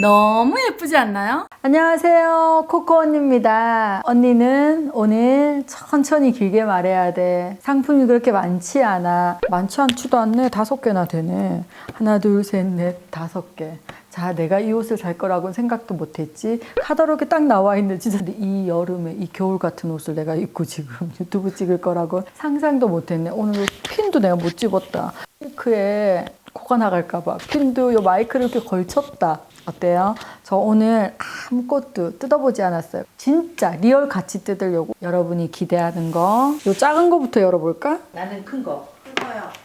너무 예쁘지 않나요? 안녕하세요. 코코 언니입니다. 언니는 오늘 천천히 길게 말해야 돼. 상품이 그렇게 많지 않아. 많지 않지도 않네. 다섯 개나 되네. 하나, 둘, 셋, 넷, 다섯 개. 자, 내가 이 옷을 살 거라고는 생각도 못 했지. 카다로그에 딱 나와 있는 진짜 이 여름에 이 겨울 같은 옷을 내가 입고 지금 유튜브 찍을 거라고 상상도 못 했네. 오늘 핀도 내가 못 집었다. 마이크에 코가 나갈까봐 핀도 요 마이크를 이렇게 걸쳤다. 어때요? 저 오늘 아무것도 뜯어보지 않았어요. 진짜 리얼 같이 뜯으려고 여러분이 기대하는 거. 요 작은 거부터 열어볼까? 나는 큰 거.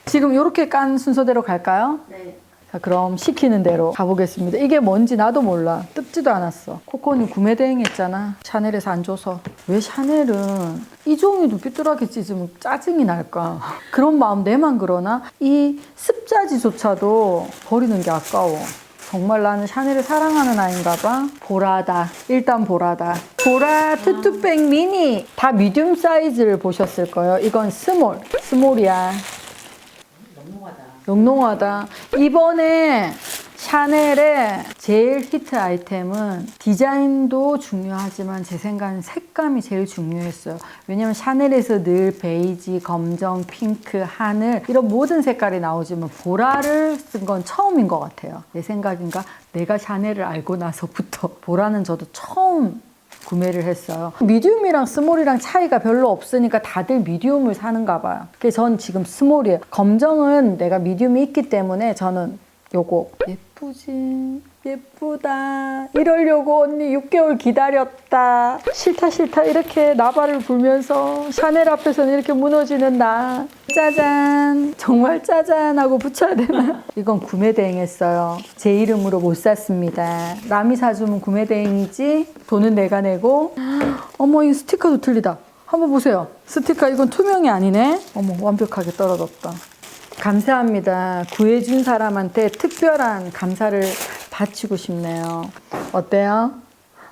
지금 이렇게 깐 순서대로 갈까요? 네. 자, 그럼 시키는 대로 가보겠습니다. 이게 뭔지 나도 몰라. 뜯지도 않았어. 코코는 구매 대행했잖아. 샤넬에서 안 줘서. 왜 샤넬은 이 종이도 삐뚤하게 찢으면 짜증이 날까? 그런 마음 내만 그러나? 이 습자지조차도 버리는 게 아까워. 정말 나는 샤넬을 사랑하는 아인가 봐. 보라다. 일단 보라다. 보라 투투백 미니. 다 미디움 사이즈를 보셨을 거예요. 이건 스몰. 스몰이야. 영롱하다. 영롱하다. 이번에 샤넬의 제일 히트 아이템은 디자인도 중요하지만 제 생각엔 색감이 제일 중요했어요. 왜냐면 샤넬에서 늘 베이지, 검정, 핑크, 하늘 이런 모든 색깔이 나오지만 보라를 쓴 건 처음인 것 같아요. 내 생각인가? 내가 샤넬을 알고 나서부터 보라는 저도 처음 구매를 했어요. 미디움이랑 스몰이랑 차이가 별로 없으니까 다들 미디움을 사는가 봐요. 그래서 전 지금 스몰이에요. 검정은 내가 미디움이 있기 때문에 저는 요거 예쁘지? 예쁘다. 이러려고 언니 6개월 기다렸다. 싫다 싫다 이렇게 나발을 불면서 샤넬 앞에서는 이렇게 무너지는 나. 짜잔. 정말 짜잔 하고 붙여야 되나? 이건 구매 대행했어요. 제 이름으로 못 샀습니다. 남이 사주면 구매 대행이지. 돈은 내가 내고. 어머 이 스티커도 틀리다. 한번 보세요. 스티커 이건 투명이 아니네. 어머 완벽하게 떨어졌다. 감사합니다. 구해준 사람한테 특별한 감사를 바치고 싶네요. 어때요?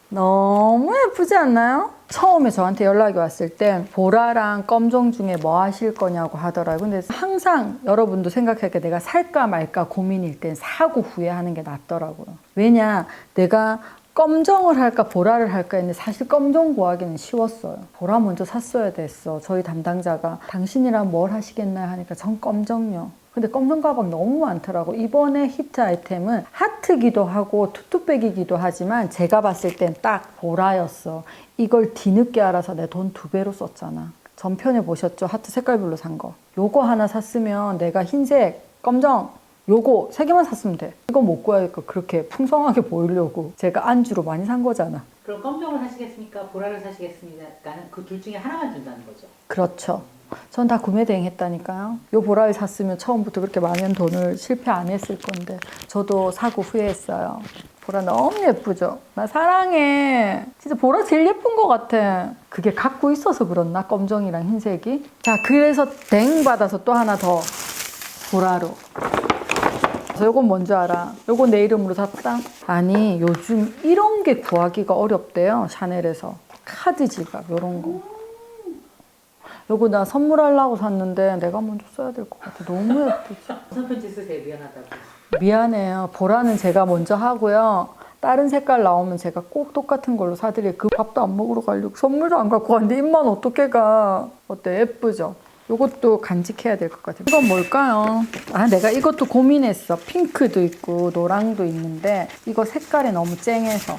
너무 예쁘지 않나요? 처음에 저한테 연락이 왔을 때 보라랑 검정 중에 뭐 하실 거냐고 하더라고요. 근데 항상 여러분도 생각할 때 내가 살까 말까 고민일 땐 사고 후회하는 게 낫더라고요. 왜냐? 내가 검정을 할까 보라를 할까 했는데 사실 검정 구하기는 쉬웠어요. 보라 먼저 샀어야 됐어. 저희 담당자가 당신이랑 뭘 하시겠나 하니까 전 검정요. 근데 검정 가방 너무 많더라고. 이번에 히트 아이템은 하트기도 하고 투투백이기도 하지만 제가 봤을 땐 딱 보라였어. 이걸 뒤늦게 알아서 내 돈 두 배로 썼잖아. 전편에 보셨죠? 하트 색깔별로 산 거. 요거 하나 샀으면 내가 흰색, 검정, 요거 세 개만 샀으면 돼. 이거 못 구하니까 그렇게 풍성하게 보이려고 제가 안주로 많이 산 거잖아. 그럼 검정을 사시겠습니까? 보라를 사시겠습니까? 그 둘 중에 하나만 준다는 거죠. 그렇죠. 전 다 구매 대행 했다니까요. 요 보라를 샀으면 처음부터 그렇게 많은 돈을 실패 안 했을 건데 저도 사고 후회했어요. 보라 너무 예쁘죠? 나 사랑해. 진짜 보라 제일 예쁜 것 같아. 그게 갖고 있어서 그렇나? 검정이랑 흰색이. 자, 그래서 댕 받아서 또 하나 더 보라로. 그래서 요건 뭔지 알아? 요거 내 이름으로 샀다? 아니, 요즘 이런 게 구하기가 어렵대요. 샤넬에서. 카드 지갑, 요런 거. 요거 나 선물하려고 샀는데 내가 먼저 써야 될 것 같아. 너무 예쁘지? 무슨 편지 쓰세요? 미안하다고. 미안해요. 보라는 제가 먼저 하고요. 다른 색깔 나오면 제가 꼭 똑같은 걸로 사드릴 그 밥도 안 먹으러 가려고 선물도 안 갖고 왔는데 입만 어떻게 가. 어때? 예쁘죠? 요것도 간직해야 될 것 같아요. 이건 뭘까요? 아, 내가 이것도 고민했어. 핑크도 있고 노랑도 있는데 이거 색깔이 너무 쨍해서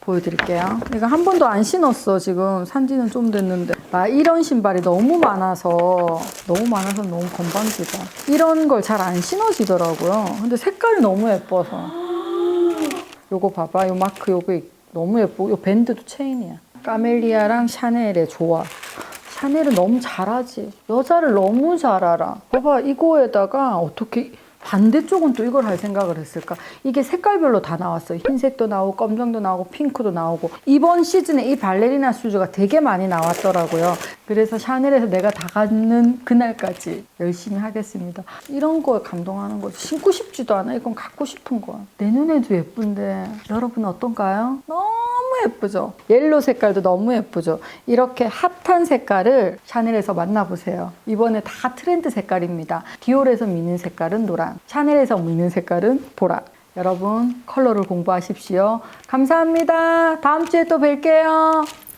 보여드릴게요. 이거 한 번도 안 신었어. 지금 산지는 좀 됐는데. 아, 이런 신발이 너무 많아서 너무 많아서 너무 건방지다. 이런 걸 잘 안 신어지더라고요. 근데 색깔이 너무 예뻐서. 요거 봐봐. 요 마크 요거 있- 너무 예쁘고 요 밴드도 체인이야. 까멜리아랑 샤넬의 조화. 샤넬은 너무 잘하지. 여자를 너무 잘 알아. 봐봐, 이거에다가 어떻게 반대쪽은 또 이걸 할 생각을 했을까? 이게 색깔별로 다 나왔어요. 흰색도 나오고, 검정도 나오고, 핑크도 나오고. 이번 시즌에 이 발레리나 슈즈가 되게 많이 나왔더라고요. 그래서 샤넬에서 내가 다 갖는 그날까지 열심히 하겠습니다. 이런 거에 감동하는 거죠. 신고 싶지도 않아. 이건 갖고 싶은 거야. 내 눈에도 예쁜데, 여러분 어떤가요? 너무 예쁘죠? 옐로 색깔도 너무 예쁘죠? 이렇게 핫한 색깔을 샤넬에서 만나보세요. 이번에 다 트렌드 색깔입니다. 디올에서 미는 색깔은 노랑, 샤넬에서 미는 색깔은 보라. 여러분 컬러를 공부하십시오. 감사합니다. 다음 주에 또 뵐게요.